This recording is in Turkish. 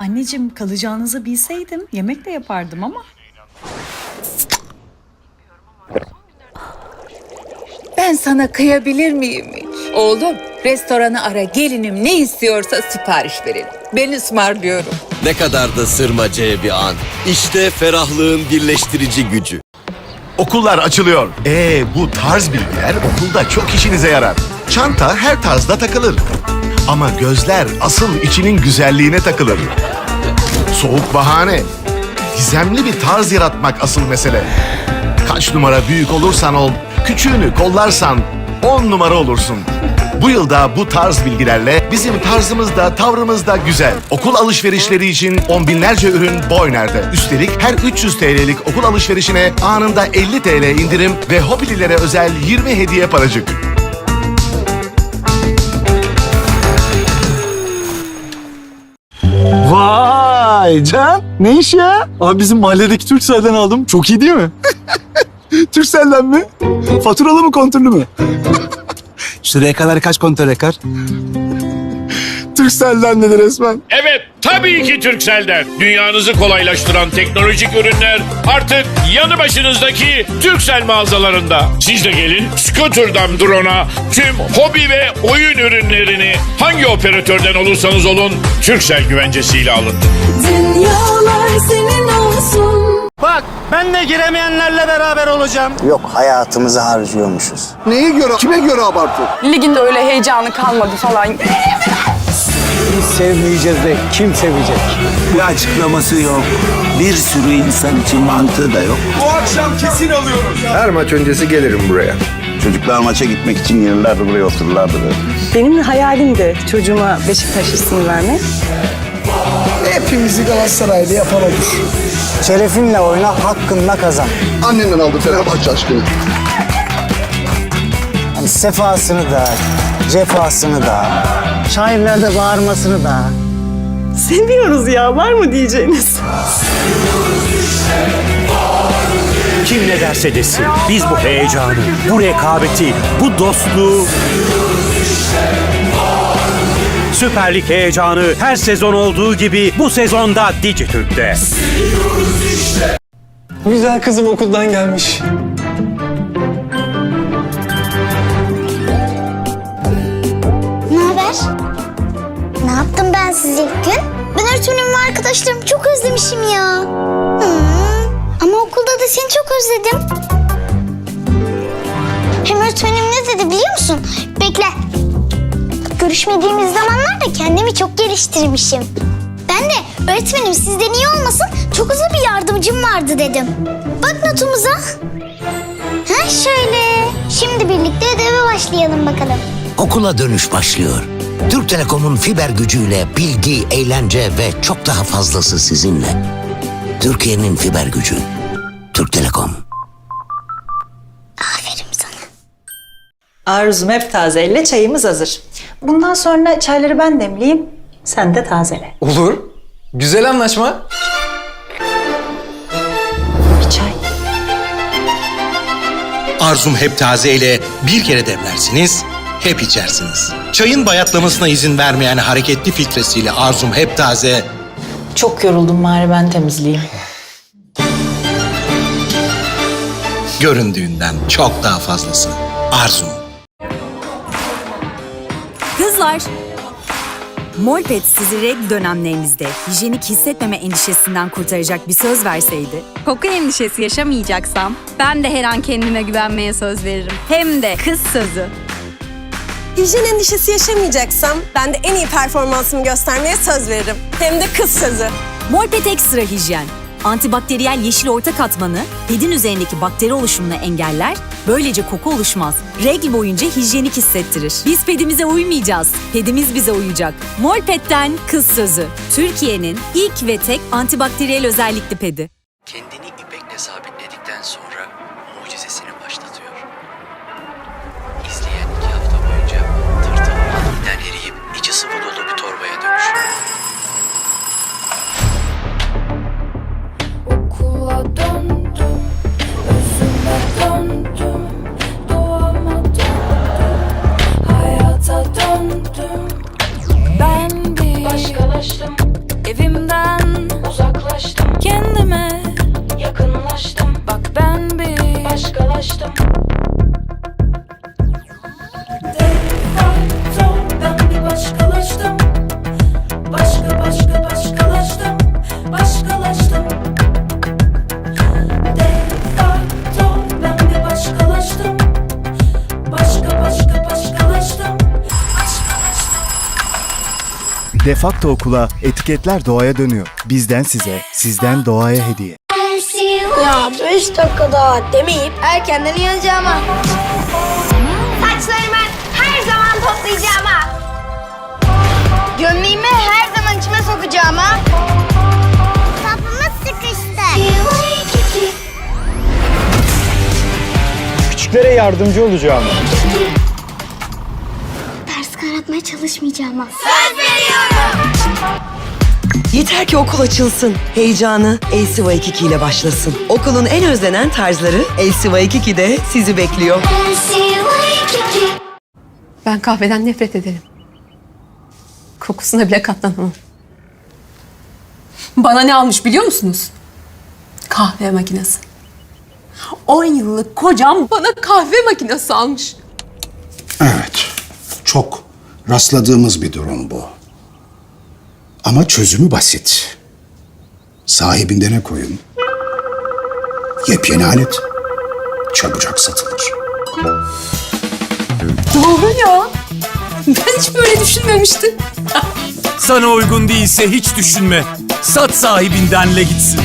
Anneciğim kalacağınızı bilseydim yemek de yapardım ama. Ben sana kıyabilir miyim hiç? Oğlum, restoranı ara gelinim ne istiyorsa sipariş verelim. Ben ısmarlıyorum. Ne kadar da sırmacaya bir an. İşte ferahlığın birleştirici gücü. Okullar açılıyor. Ee bu tarz bilgiler okulda çok işinize yarar. Çanta her tarzda takılır. Ama gözler asıl içinin güzelliğine takılır. Soğuk bahane. Gizemli bir tarz yaratmak asıl mesele. Kaç numara büyük olursan ol, küçüğünü kollarsan on numara olursun. Bu yılda bu tarz bilgilerle bizim tarzımız da tavrımız da güzel. Okul alışverişleri için on binlerce ürün Boyner'de. Üstelik her 300 TL'lik okul alışverişine anında 50 TL indirim ve hobililere özel 20 hediye paracık. Vay Can ne iş ya? Abi bizim mahalledeki Turkcell'den aldım. Çok iyi değil mi? Turkcell'den mi? Faturalı mı kontürlü mü? Şuraya kadar kaç kontör yakar? Turkcell'den dedi resmen. Evet, tabii ki Turkcell'den. Dünyanızı kolaylaştıran teknolojik ürünler artık yanı başınızdaki Turkcell mağazalarında. Siz de gelin scooter'dan drone'a tüm hobi ve oyun ürünlerini hangi operatörden olursanız olun Turkcell güvencesiyle alın. Dünyalar senin olsun. Bak ben de giremeyenlerle beraber olacağım. Yok hayatımızı harcıyormuşuz. Neye göre, kime göre abartı? Liginde öyle heyecanı kalmadı falan. Biz sevmeyeceğiz de kim sevecek? Bir açıklaması yok. Bir sürü insan için mantığı da yok. Her maç öncesi gelirim buraya. Çocuklar maça gitmek için yıllardır buraya otururlardı. Benim hayalimdi çocuğuma Beşiktaş ismini vermek. Hepimizi Galatasaraylı yapan odur. Şerefinle oyna, hakkınla kazan. Annenden aldı Fenerbahçe aşkını. Yani sefasını da, cefasını da, şairlerde bağırmasını da. Seviyoruz ya var mı diyeceğiniz? Kim ne derse desin, biz bu heyecanı, bu rekabeti, bu dostluğu... Süper Lig heyecanı her sezon olduğu gibi bu sezonda Dijitürk'te. Güzel kızım okuldan gelmiş. Ben size ilk gün? Ben öğretmenim ve arkadaşlarımı çok özlemişim ya. Hmm. Ama okulda da seni çok özledim. Hem öğretmenim ne dedi biliyor musun? Bekle. Görüşmediğimiz zamanlarda kendimi çok geliştirmişim. Ben de öğretmenim sizden iyi olmasın çok hızlı bir yardımcım vardı dedim. Bak notumuza. Ha şöyle. Şimdi birlikte ödeve başlayalım bakalım. Okula dönüş başlıyor. Türk Telekom'un fiber gücüyle bilgi, eğlence ve çok daha fazlası sizinle. Türkiye'nin fiber gücü. Türk Telekom. Aferin sana. Arzum hep tazeyle çayımız hazır. Bundan sonra çayları ben demleyeyim. Sen de tazele. Olur. Güzel anlaşma. Bir çay. Arzum hep taze ile bir kere demlersiniz, hep içersiniz. Çayın bayatlamasına izin vermeyen hareketli filtresiyle Arzum hep taze Çok yoruldum bari ben temizleyeyim. göründüğünden çok daha fazlası. Arzum. Kızlar! Molpet sizi regl dönemlerinizde hijyenik hissetmeme endişesinden kurtaracak bir söz verseydi. Koku endişesi yaşamayacaksam ben de her an kendime güvenmeye söz veririm. Hem de kız sözü. Hijyen endişesi yaşamayacaksam ben de en iyi performansımı göstermeye söz veririm. Hem de kız sözü. Molpet Extra Hijyen. Antibakteriyel yeşil orta katmanı pedin üzerindeki bakteri oluşumunu engeller, böylece koku oluşmaz. Regl boyunca hijyenik hissettirir. Biz pedimize uymayacağız, pedimiz bize uyacak. Molpet'ten kız sözü. Türkiye'nin ilk ve tek antibakteriyel özellikli pedi. Defakto okula etiketler doğaya dönüyor. Bizden size, sizden doğaya hediye. Ya 5 dakika daha demeyip erkenden uyanacağıma. Saçlarımı her zaman toplayacağıma. Gömleğimi her zaman içime sokacağıma. Kapımız sıkıştı. Küçüklere yardımcı olacağım. Ders karatmaya çalışmayacağıma. Söz Yeter ki okul açılsın. Heyecanı LCY 22 ile başlasın. Okulun en özlenen tarzları LCY 22'de sizi bekliyor. Ben kahveden nefret ederim. Kokusuna bile katlanamam. Bana ne almış biliyor musunuz? Kahve makinesi. 10 yıllık kocam bana kahve makinesi almış. Evet, çok rastladığımız bir durum bu. Ama çözümü basit. Sahibinde koyun? Yepyeni alet. Çabucak satılır. Doğru ya. Ben hiç böyle düşünmemiştim. Sana uygun değilse hiç düşünme. Sat sahibindenle gitsin.